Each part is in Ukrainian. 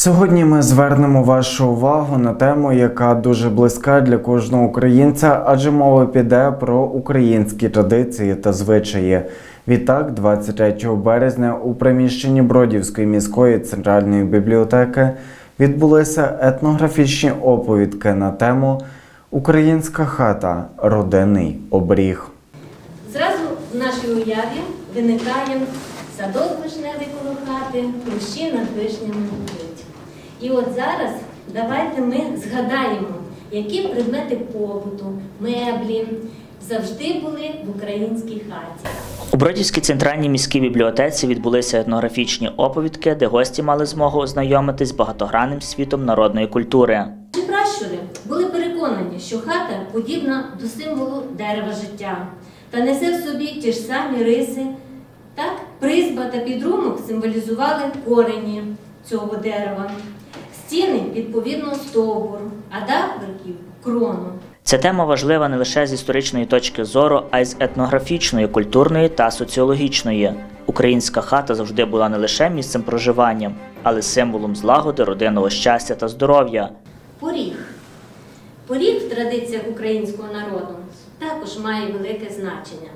Сьогодні ми звернемо вашу увагу на тему, яка дуже близька для кожного українця, адже мова піде про українські традиції та звичаї. Відтак, 23 березня у приміщенні Бродівської міської центральної бібліотеки відбулися етнографічні оповідки на тему Українська хата родинний обріг. Зразу в нашій уяві виникає садок вишневий коло хати, хрущі над вишнями. І от зараз давайте ми згадаємо, які предмети побуту, меблі завжди були в українській хаті. У Бродівській центральній міській бібліотеці відбулися етнографічні оповідки, де гості мали змогу ознайомитись з багатогранним світом народної культури. Пращури були переконані, що хата подібна до символу дерева життя та несе в собі ті ж самі риси. Так, призьба та підрумок символізували корені цього дерева, стіни відповідно стовбур, а дах верхів крону. Ця тема важлива не лише з історичної точки зору, а й з етнографічної, культурної та соціологічної. Українська хата завжди була не лише місцем проживання, але символом злагоди, родинного щастя та здоров'я. Поріг. Поріг в традиціях українського народу також має велике значення.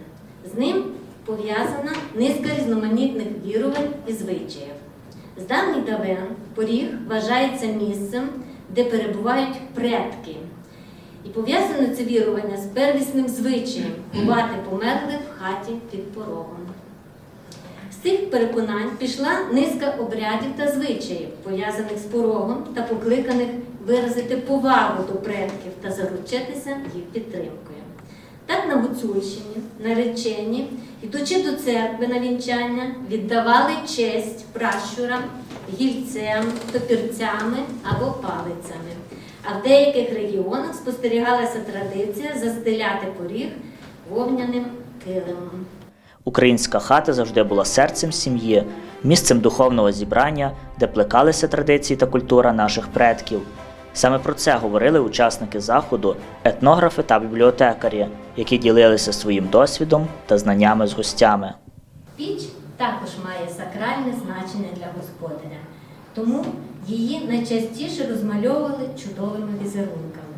З ним пов'язана низка різноманітних вірувань і звичаїв. З давніх давен поріг вважається місцем, де перебувають предки. І пов'язане це вірування з первісним звичаєм ховати померлих в хаті під порогом. З цих переконань пішла низка обрядів та звичаїв, пов'язаних з порогом та покликаних виразити повагу до предків та заручитися їх підтримкою. Так на Гуцульщині, наречені, ідучи до церкви на вінчання, віддавали честь пращурам, гільцям, топірцями або палицями. А в деяких регіонах спостерігалася традиція застеляти поріг вовняним килимом. Українська хата завжди була серцем сім'ї, місцем духовного зібрання, де плекалися традиції та культура наших предків. Саме про це говорили учасники заходу, етнографи та бібліотекарі, які ділилися своїм досвідом та знаннями з гостями. Піч також має сакральне значення для господаря, тому її найчастіше розмальовували чудовими візерунками.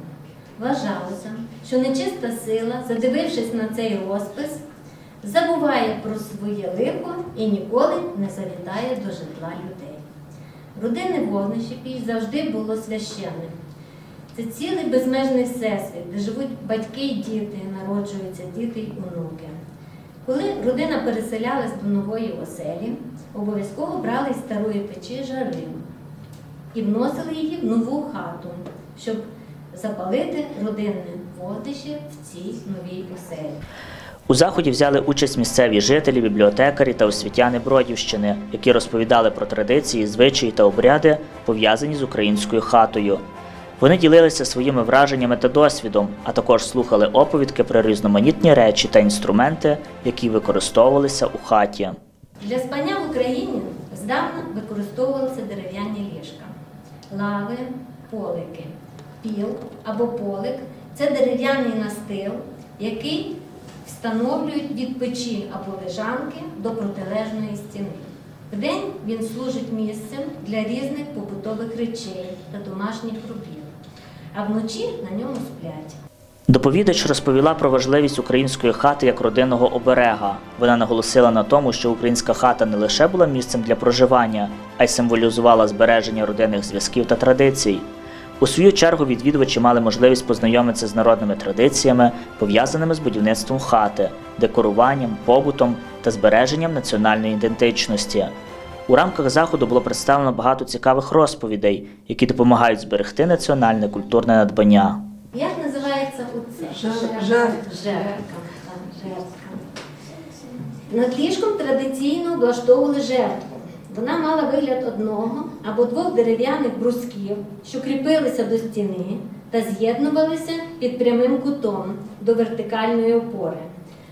Вважалося, що нечиста сила, задивившись на цей розпис, забуває про своє лихо і ніколи не завітає до житла людей. Родинне вогнище піч завжди було священним. Це цілий безмежний всесвіт, де живуть батьки й діти, народжуються діти й онуки. Коли родина переселялась до нової оселі, обов'язково брали з старої печі жарину і вносили її в нову хату, щоб запалити родинне вогнище в цій новій оселі. У заході взяли участь місцеві жителі, бібліотекарі та освітяни Бродівщини, які розповідали про традиції, звичаї та обряди, пов'язані з українською хатою. Вони ділилися своїми враженнями та досвідом, а також слухали оповідки про різноманітні речі та інструменти, які використовувалися у хаті. Для спання в Україні здавна використовувалися дерев'яні ліжка, лави, полики. Піл або полик це дерев'яний настил, який встановлюють від печі або лежанки до протилежної стіни. Вдень він служить місцем для різних побутових речей та домашніх робіт, а вночі на ньому сплять. Доповідач розповіла про важливість української хати як родинного оберега. Вона наголосила на тому, що українська хата не лише була місцем для проживання, а й символізувала збереження родинних зв'язків та традицій. У свою чергу відвідувачі мали можливість познайомитися з народними традиціями, пов'язаними з будівництвом хати, декоруванням, побутом та збереженням національної ідентичності. У рамках заходу було представлено багато цікавих розповідей, які допомагають зберегти національне культурне надбання. Як називається оце? Жерка. Над ліжком традиційно облаштовували жертву. Вона мала вигляд одного або двох дерев'яних брусків, що кріпилися до стіни та з'єднувалися під прямим кутом до вертикальної опори.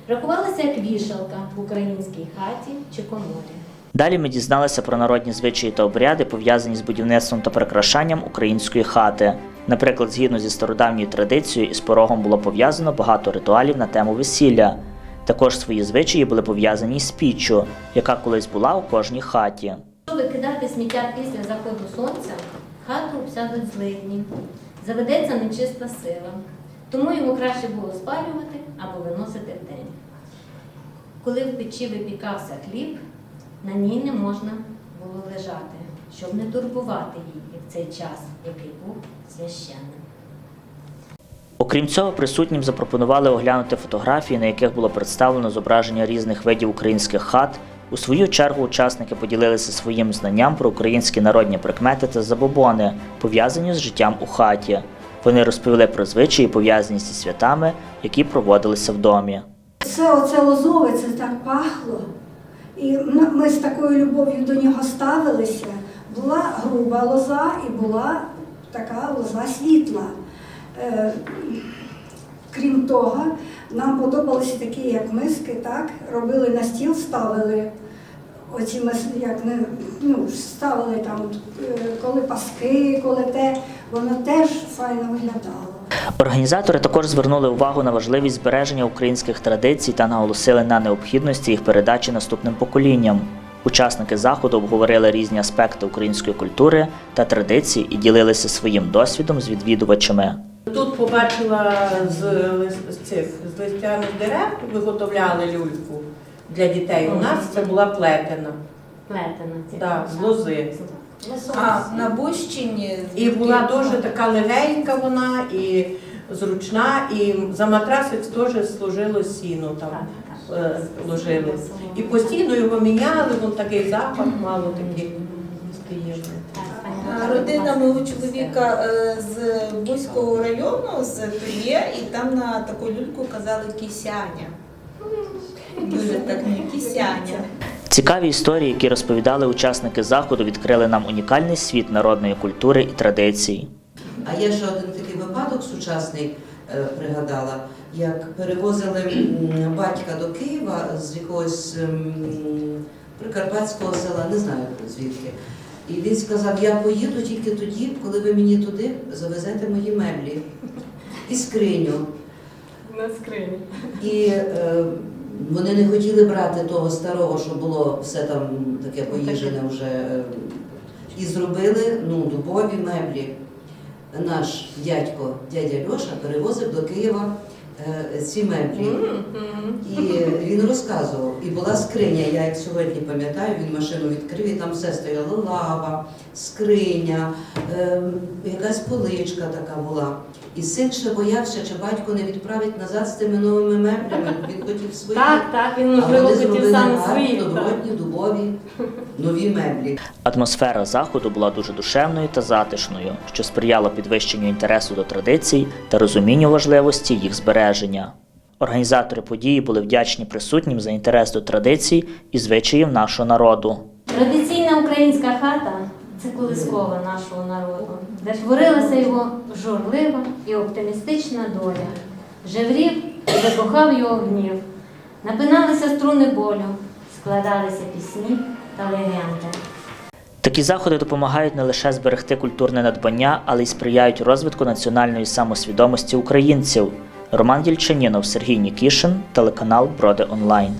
Рахувалася як вішалка в українській хаті чи коморі. Далі ми дізналися про народні звичаї та обряди, пов'язані з будівництвом та прикрашанням української хати. Наприклад, згідно зі стародавньою традицією, із порогом було пов'язано багато ритуалів на тему весілля. Також свої звичаї були пов'язані з піччю, яка колись була у кожній хаті. Якщо викидати сміття після заходу сонця, хату обсядуть злидні, заведеться нечиста сила. Тому його краще було спалювати або виносити вдень. Коли в печі випікався хліб, на ній не можна було лежати, щоб не турбувати її в цей час, який був священним. Окрім цього, присутнім запропонували оглянути фотографії, на яких було представлено зображення різних видів українських хат. У свою чергу учасники поділилися своїм знанням про українські народні прикмети та забобони, пов'язані з життям у хаті. Вони розповіли про звичаї, пов'язані зі святами, які проводилися в домі. Це оце лозове, це так пахло. І ми з такою любов'ю до нього ставилися. Була груба лоза і була така лоза світла. Е, крім того, нам подобалися такі, як миски, так, робили на стіл, ставили оці як не, ну, ставили там, е, коли паски, коли те, воно теж файно виглядало. Організатори також звернули увагу на важливість збереження українських традицій та наголосили на необхідності їх передачі наступним поколінням. Учасники заходу обговорили різні аспекти української культури та традицій і ділилися своїм досвідом з відвідувачами. Тут побачила з, цих з листяних дерев, виготовляли люльку для дітей. У нас це була плетена. Плетена. Так, з лози. А на Бущині І була дуже така легенька вона, і зручна, і за матрасик теж служило сіно там е, ложили. І постійно його міняли, він такий запах мало такий приємний. А родина мого чоловіка е, з Бузького району, з Тує, і там на таку люльку казали кисяня. Дуже так кисяня. Цікаві історії, які розповідали учасники заходу, відкрили нам унікальний світ народної культури і традицій. А є ще один такий випадок сучасний, е, пригадала, як перевозили батька до Києва з якогось м, прикарпатського села, не знаю звідки. І він сказав, я поїду тільки тоді, коли ви мені туди завезете мої меблі і скриню. На скрині. І е, вони не хотіли брати того старого, що було все там таке поїжене вже. е, І зробили ну, дубові меблі. Наш дядько, дядя Льоша, перевозив до Києва ці меблі. І він розказував, і була скриня, я як сьогодні пам'ятаю, він машину відкрив, і там все стояло лава, скриня, ем, якась поличка така була. І син ще боявся, чи батько не відправить назад з тими новими меблями. Він хотів свої. Так, так, він а можливо вони хотів зробили саме гарні, свої. так. добротні, дубові, нові меблі. Атмосфера заходу була дуже душевною та затишною, що сприяло підвищенню інтересу до традицій та розумінню важливості їх збереження. Організатори події були вдячні присутнім за інтерес до традицій і звичаїв нашого народу. Традиційна українська хата це колискова нашого народу, де творилася його журлива і оптимістична доля. Жеврів і закохав його гнів. Напиналися струни болю, складалися пісні та легенди. Такі заходи допомагають не лише зберегти культурне надбання, але й сприяють розвитку національної самосвідомості українців. Роман Дільчанінов, Сергій Нікішин, телеканал Броди Онлайн.